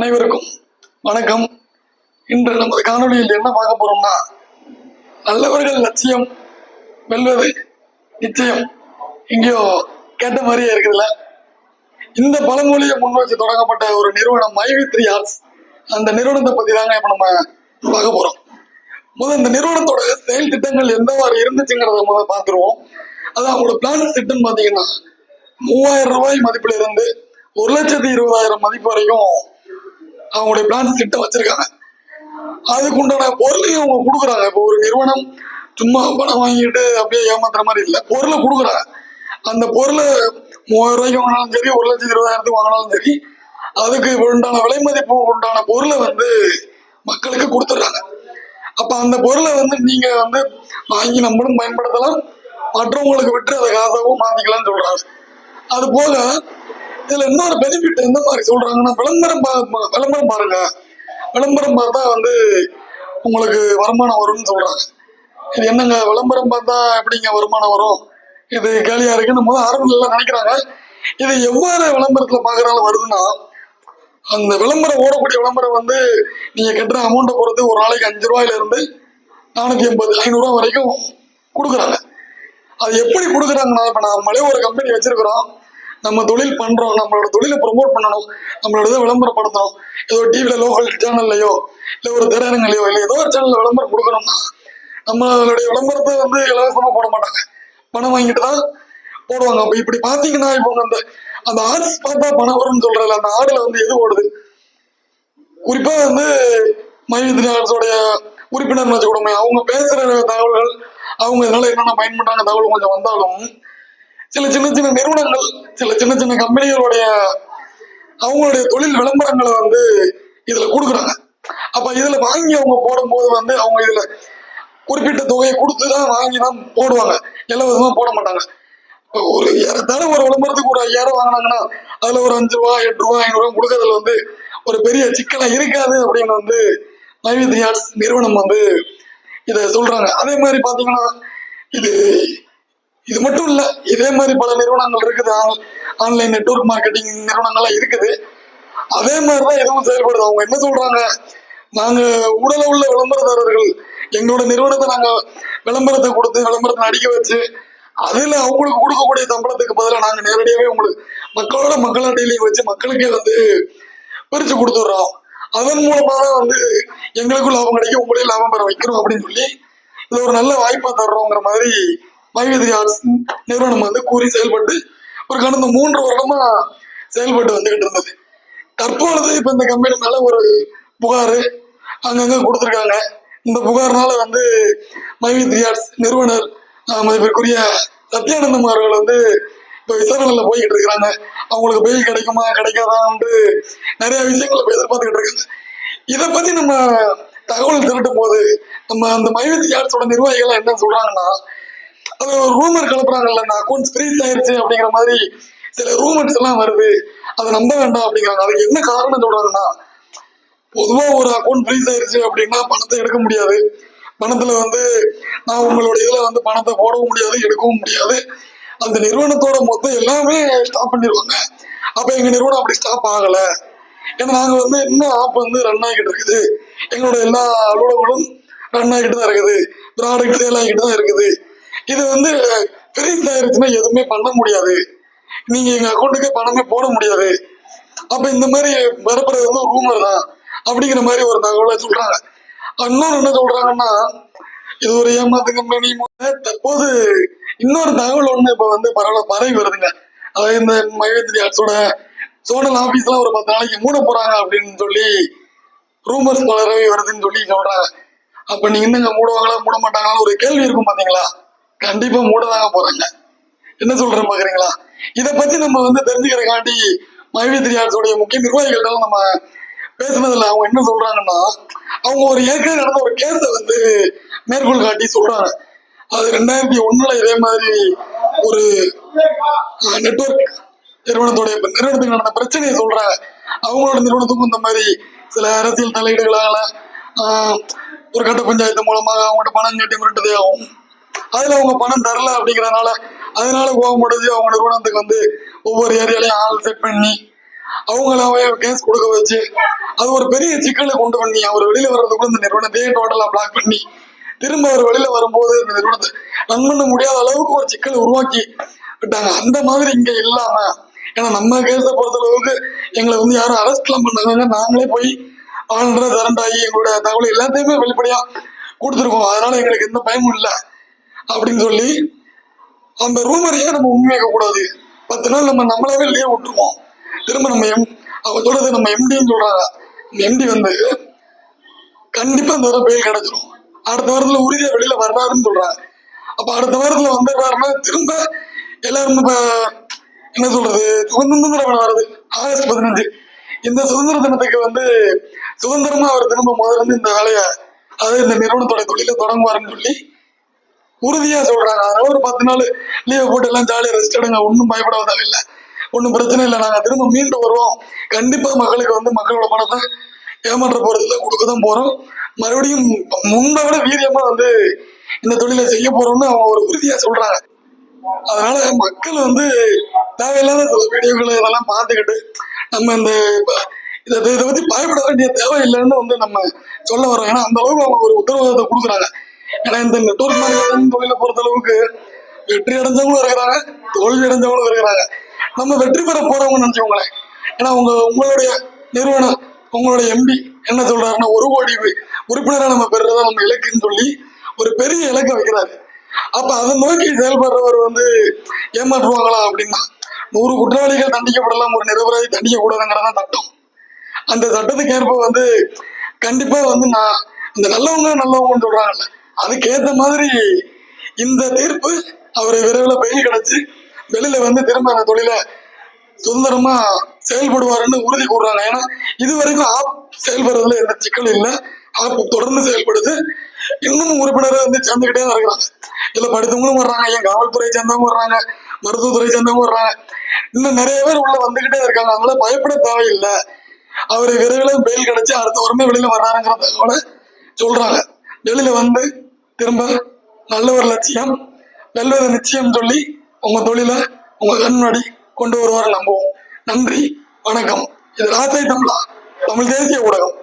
அனைவருக்கும் வணக்கம். இன்று நமது காணொளியில் என்ன பார்க்க போறோம்னா நல்லவர்கள் லட்சியம் வெல்வது நிச்சயம். எங்கேயோ கேட்ட மாதிரியே இருக்குதுல்ல? இந்த பழமொழியை முன்வச்சு தொடங்கப்பட்ட ஒரு நிறுவனம் மைவித்ரி ஆர்ட்ஸ் அந்த நிறுவனத்தை பத்தி தாங்க இப்ப நம்ம பார்க்க போறோம். முதல் இந்த நிறுவனத்தோட செயல் திட்டங்கள் எந்த மாதிரி இருந்துச்சுங்கிறத முதல் பார்த்துருவோம். அது அவங்களோட பிளான் திட்டம் பார்த்தீங்கன்னா மூவாயிரம் ரூபாய் மதிப்பில் இருந்து ஒரு லட்சத்தி இருபதாயிரம் மதிப்பு வரைக்கும் அவங்களுடைய பிளான்ஸ் திட்டம் வச்சிருக்காங்க. அதுக்கு உண்டான பொருளையும் அவங்க கொடுக்குறாங்க. இப்போ ஒரு நிறுவனம் சும்மா பணம் வாங்கிட்டு அப்படியே ஏமாத்துற மாதிரி இல்லை. பொருளை கொடுக்குறாங்க. அந்த பொருளை மூவாயிரம் ரூபாய்க்கு வாங்கினாலும் சரி ஒரு லட்சத்தி இருபதாயிரத்துக்கு வாங்கினாலும் சரி அதுக்கு உண்டான விலை மதிப்பு உண்டான பொருளை வந்து மக்களுக்கு கொடுத்துட்றாங்க. அப்ப அந்த பொருளை வந்து நீங்க வந்து வாங்கி நம்மளும் பயன்படுத்தலாம். மற்றவங்களுக்கு விட்டு அதை காசாவும் மாத்திக்கலாம்னு சொல்றாங்க. அது போக இதுல இன்னொரு பெனிஃபிட் எந்த மாதிரி சொல்றாங்கன்னா விளம்பரம் பா- விளம்பரம் பாருங்க. விளம்பரம் பார்த்தா வந்து உங்களுக்கு வருமானம் வரும்னு சொல்றாங்க. இது என்னங்க? விளம்பரம் பார்த்தா எப்படிங்க வருமானம் வரும்? இது கேலியா இருக்குன்னு முதல் ஆரம்பத்தில் எல்லாம் நினைக்கிறாங்க. இது எவ்வாறு விளம்பரத்துல பாக்குறாலும் வருதுன்னா அந்த விளம்பரம் ஓடக்கூடிய விளம்பரம் வந்து நீங்க கட்டுற அமௌண்ட்டை பொறுத்து ஒரு நாளைக்கு அஞ்சு ரூபாயில இருந்து நானூத்தி எண்பது ஐநூறுரூவா வரைக்கும் கொடுக்குறாங்க. அது எப்படி கொடுக்குறாங்கன்னா இப்போ நம்மளே ஒரு கம்பெனி வச்சிருக்கிறோம். நம்ம தொழில் பண்றோம் நம்மளோட தொழிலை ப்ரொமோட் பண்ணணும் நம்மளோட இதை விளம்பரப்படுத்தணும். ஏதோ டிவியில லோக்கல் சேனல்லையோ இல்லை ஒரு திரையரங்கலையோ இல்லை ஏதோ ஒரு சேனல்ல விளம்பரம் கொடுக்கணும்னா நம்மளுடைய விளம்பரத்தை வந்து இலவசமா போட மாட்டாங்க. பணம் வாங்கிட்டு தான் போடுவாங்க. அப்ப இப்படி பாத்தீங்கன்னா இப்போ அந்த அந்த ஆட்ஸ் பார்த்தா பணம் வரும்னு சொல்றல அந்த ஆடுல வந்து எது ஓடுது? குறிப்பா வந்து மைவித்ரி ஆர்ட்ஸோடைய உறுப்பினர் வச்சுக்கூடமே அவங்க பேசுற தகவல்கள் அவங்க இதனால என்னென்ன பயன்படுறாங்க தகவல் கொஞ்சம் வந்தாலும் சில சின்ன சின்ன நிறுவனங்கள் சில சின்ன சின்ன கம்பெனிகளுடைய அவங்களுடைய தொழில் விளம்பரங்களை வந்து இதுல கொடுக்குறாங்க. அப்ப இதுல வாங்கி அவங்க போடும்போது வந்து அவங்க இதுல குறிப்பிட்ட தொகையை கொடுத்து தான் வாங்கி தான் போடுவாங்க இலவசமா போட மாட்டாங்க. இப்போ ஒரு ஏறத்தாழ ஒரு விளம்பரத்துக்கு ஒரு ஐயாயிரம் வாங்கினாங்கன்னா அதுல ஒரு அஞ்சு ரூபா எட்டு ரூபா ஐநூறு ரூபா கொடுக்கறதுல வந்து ஒரு பெரிய சிக்கலா இருக்காது அப்படின்னு வந்து நைவேத்ரி ஆர்ட்ஸ் நிறுவனம் வந்து இதை சொல்றாங்க. அதே மாதிரி பாத்தீங்கன்னா இது இது மட்டும் இல்லை இதே மாதிரி பல நிறுவனங்கள் இருக்குது. ஆன்லைன் நெட்வொர்க் மார்க்கெட்டிங் நிறுவனங்கள்லாம் இருக்குது. அதே மாதிரி தான் இதுவும் செயல்படுது. அவங்க என்ன சொல்றாங்க? நாங்க உடல உள்ள விளம்பரதாரர்கள். எங்களோட நிறுவனத்தை நாங்க விளம்பரத்தை கொடுத்து விளம்பரத்தை அடிக்க வச்சு அதுல அவங்களுக்கு கொடுக்கக்கூடிய சம்பளத்துக்கு பதிலாக நாங்க நேரடியாவே உங்களுக்கு மக்களோட மக்களாட்டையிலையும் வச்சு மக்களுக்கே வந்து பிரிச்சு கொடுத்துட்றோம். அதன் மூலமா தான் வந்து எங்களுக்கும் லாபம் கிடைக்கும் உங்களையும் லாபம் பெற வைக்கிறோம் அப்படின்னு சொல்லி இது ஒரு நல்ல வாய்ப்பா தர்றோங்கிற மாதிரி மைவேதிரி ஆர்ட்ஸ் நிறுவனம் வந்து கூறி செயல்பட்டு ஒரு கடந்த மூன்று வருடமா செயல்பட்டு வந்துகிட்டு இருந்தது. தற்பொழுது இப்ப இந்த கம்பெனி மேல ஒரு புகார் அங்கங்க கொடுத்துருக்காங்க. இந்த புகார்னால வந்து மைவித்ரி ஆர்ட்ஸ் நிறுவனர் ஆஹ், மதிப்பிற்குரிய சத்யானந்தம் அவர்கள் வந்து இப்போ விசாரணையில் போய்கிட்டு இருக்கிறாங்க. அவங்களுக்கு பெயில் கிடைக்குமா கிடைக்காதான்ட்டு நிறைய விஷயங்களை இப்போ எதிர்பார்த்துக்கிட்டு இருக்காங்க. இதை பத்தி நம்ம தகவல் திரட்டும் போது நம்ம அந்த மைவித்ரி ஆர்ட்ஸோட நிர்வாகிகள் என்ன சொல்றாங்கன்னா அது ஒரு ரூமர் கிளப்புறாங்கல்ல இந்த அக்கௌண்ட்ஸ் ஃப்ரீஸ் ஆயிடுச்சு அப்படிங்கிற மாதிரி சில ரூமர்ஸ் எல்லாம் வருது. அதை நம்ப வேண்டாம் அப்படிங்கிறாங்க. அதுக்கு என்ன காரணம் சொல்றாங்கன்னா பொதுவா ஒரு அக்கௌண்ட் ஃப்ரீஸ் ஆயிடுச்சு அப்படின்னா பணத்தை எடுக்க முடியாது. பணத்துல வந்து நான் உங்களோட இதுல வந்து பணத்தை போடவும் முடியாது எடுக்கவும் முடியாது. அந்த நிறுவனத்தோட மொத்தம் எல்லாமே ஸ்டாப் பண்ணிடுவாங்க. அப்ப எங்க நிறுவனம் அப்படி ஸ்டாப் ஆகல. ஏன்னா நாங்க வந்து இன்னும் ஆப் வந்து ரன் ஆகிட்டு இருக்குது? எங்களோட எல்லா அலுவலகங்களும் ரன் ஆகிட்டு தான் இருக்குது. ப்ராடக்ட் சேல் ஆகிட்டு தான் இருக்குது. இது வந்து ஃப்ரீஸ் ஆயிருச்சுன்னா எதுவுமே பண்ண முடியாது. நீங்க எங்க அக்கௌண்ட்டுக்கே பணமே போட முடியாது. அப்ப இந்த மாதிரி வரப்படுறது வந்து ஒரு ரூமர் தான். அப்படிங்கிற மாதிரி ஒரு தகவலை சொல்றாங்க. இன்னொரு என்ன சொல்றாங்கன்னா இது ஒரு ஏமாத்து கம்பெனி தற்போது இன்னொரு தகவல் ஒண்ணு இப்ப வந்து பரவாயில்ல பரவி வருதுங்க. அதாவது இந்த மகேந்திரி ஆர்ட்ஸோட சோனல் ஆபீஸ்லாம் ஒரு பத்து நாளைக்கு மூட போறாங்க அப்படின்னு சொல்லி ரூமர்ஸ் பரவி வருதுன்னு சொல்லி சொல்றாங்க. அப்ப நீங்க என்னங்க மூடுவாங்களா? மூட மாட்டாங்களா ஒரு கேள்வி இருக்கும் பாத்தீங்களா? கண்டிப்பா மூடதாங்க போறாங்க. என்ன சொல்றேன் பாக்குறீங்களா? இதை பத்தி நம்ம வந்து தெரிஞ்சுக்கிறக்காண்டி மைவேந்திரி ஆர்ட்ஸோடைய முக்கிய நிர்வாகிகள்லாம் நம்ம பேசுனதுல அவங்க என்ன சொல்றாங்கன்னா அவங்க ஒரு ஏற்கனவே நடந்த ஒரு கேஸை வந்து மேற்கோள் காட்டி சொல்றாங்க. அது ரெண்டாயிரத்தி ஒண்ணுல இதே மாதிரி ஒரு நெட்வொர்க் நிறுவனத்துடைய நிறுவனத்துக்கு நடந்த பிரச்சனையை சொல்றாங்க. அவங்களோட நிறுவனத்துக்கும் இந்த மாதிரி சில அரசியல் தலையீடுகளால ஒரு கட்ட பஞ்சாயத்து மூலமாக அவங்கள்ட்ட பணம் கட்டி மிரட்டதே ஆகும். அதுல அவங்க பணம் தரல அப்படிங்கறதுனால அதனால கோவம் முடிஞ்சு அவங்க நிறுவனத்துக்கு வந்து ஒவ்வொரு ஏரியாலையும் ஆள் செட் பண்ணி அவங்களாவே கேஸ் கொடுக்க வச்சு அது ஒரு பெரிய சிக்கலை கொண்டு பண்ணி அவர் வெளியில வர்றதுக்குள்ள இந்த நிறுவனத்தையே டோட்டலா பிளாக் பண்ணி திரும்ப அவர் வெளியில வரும்போது இந்த நிறுவனத்தை ரன் பண்ண முடியாத அளவுக்கு ஒரு சிக்கலை உருவாக்கி விட்டாங்க. அந்த மாதிரி இங்க இல்லாம ஏன்னா நம்ம கேஸை பொறுத்த அளவுக்கு எங்களை வந்து யாரும் அரெஸ்ட்லாம் பண்ணாங்க நாங்களே போய் ஆளுநரை சரண்டாகி எங்களோட தகவல் எல்லாத்தையுமே வெளிப்படையா கொடுத்துருக்கோம். அதனால எங்களுக்கு எந்த பயமும் இல்லை. அப்படின்னு சொல்லி அந்த ரூமரையே நம்ம உண்மையாக கூடாது பத்து நாள் நம்ம நம்மளாவே லீவ் விட்டுருவோம். திரும்ப நம்ம எம் அவங்க சொல்றது நம்ம எம்டின்னு சொல்றாங்க. எம்டி வந்து கண்டிப்பா இந்த வாரம் பெயில் கிடைச்சிரும். அடுத்த வாரத்துல உறுதியா வெளியில வர்றாருன்னு சொல்றாங்க. அப்ப அடுத்த வாரத்துல வந்துடுறாருன்னா திரும்ப எல்லாரும் இப்ப என்ன சொல்றது? சுதந்திர தினம் வருது ஆகஸ்ட் பதினஞ்சு. இந்த சுதந்திர தினத்துக்கு வந்து சுதந்திரமா அவர் திரும்ப முதல்ல இருந்து இந்த வேலையை அதாவது இந்த நிறுவனத்தோட தொழிலை தொடங்குவாருன்னு சொல்லி உறுதியா சொல்றாங்க அதனால ஒரு பத்து நாள் லீவ் போட்டு எல்லாம் ஜாலியா ரெஸ்ட் எடுங்க. ஒன்றும் பயப்பட தேவையில்லை ஒன்றும் பிரச்சனை இல்லை. நாங்க திரும்ப மீண்டு வருவோம். கண்டிப்பா மக்களுக்கு வந்து மக்களோட பணத்தை ஏமாற்ற போறது இல்லை கொடுக்க தான் போறோம். மறுபடியும் முன்பை விட வீரியமா வந்து இந்த தொழிலை செய்ய போறோம்னு அவங்க ஒரு உறுதியா சொல்றாங்க. அதனால மக்கள் வந்து தேவையில்லாத சில வீடியோக்களை இதெல்லாம் பார்த்துக்கிட்டு நம்ம இந்த இதை இதை பத்தி பயப்பட வேண்டிய தேவை இல்லைன்னு வந்து நம்ம சொல்ல வரோம் ஏன்னா அந்த அளவுக்கு அவங்க ஒரு உத்தரவாதத்தை கொடுக்குறாங்க. ஏன்னா இந்த நெட்ஒர்க் மார்க்கெட்டிங் தொழிலை பொறுத்த அளவுக்கு வெற்றி அடைஞ்சவங்களும் இருக்கிறாங்க தோல்வி அடைஞ்சவங்களும் இருக்கிறாங்க. நம்ம வெற்றி பெற போறவங்க நினைச்சவங்களேன் ஏன்னா உங்க உங்களுடைய நிறுவனம் உங்களுடைய எம்பி என்ன சொல்றாருன்னா ஒரு கோடி உறுப்பினராக உறுப்பினரா நம்ம பெறுறதா நம்ம இலக்குன்னு சொல்லி ஒரு பெரிய இலக்கை வைக்கிறாரு. அப்ப அதை நோக்கி செயல்படுறவர் வந்து ஏமாற்றுவாங்களா அப்படின்னா நூறு குற்றவாளிகள் தண்டிக்கப்படலாம் ஒரு நிரபராதி தண்டிக்கக்கூடாதுங்கிறதான் சட்டம். அந்த சட்டத்துக்கு ஏற்ப வந்து கண்டிப்பா வந்து நான் இந்த நல்லவங்க நல்லவங்கன்னு சொல்றாங்கல்ல அதுக்கேத்த மாதிரி இந்த தீர்ப்பு அவர் விரைவில் பெயில் கிடைச்சு வெளியில வந்து திரும்ப அந்த தொழிலை சுதந்திரமா செயல்படுவாருன்னு உறுதி கூடுறாங்க ஏன்னா இது வரைக்கும் ஆப் செயல்படுறதுல எந்த சிக்கல் இல்லை. ஆப் தொடர்ந்து செயல்படுது. இன்னும் உறுப்பினரை வந்து சேர்ந்துக்கிட்டே தான் இருக்கிறாங்க. இதுல படித்தவங்களும் வர்றாங்க. ஏன் காவல்துறையை சேர்ந்தவங்க வர்றாங்க? மருத்துவத்துறை சேர்ந்தவங்க வர்றாங்க. இன்னும் நிறைய பேர் உள்ள வந்துகிட்டே இருக்காங்க. அதனால பயப்பட தேவையில்லை. அவர் விரைவில் பெயில் கிடைச்சு அடுத்த வாரமே வெளியில வர்றாருங்கிறத சொல்றாங்க. வெளியில வந்து திரும்ப நல்ல ஒரு லட்சியம் வெல்வது நிச்சயம் சொல்லி உங்க தொழிலை உங்க கண் முன்னாடி கொண்டு வருவார் நம்புவோம். நன்றி வணக்கம். இது ராஜை தமிழா தமிழ் தேசிய ஊடகம்.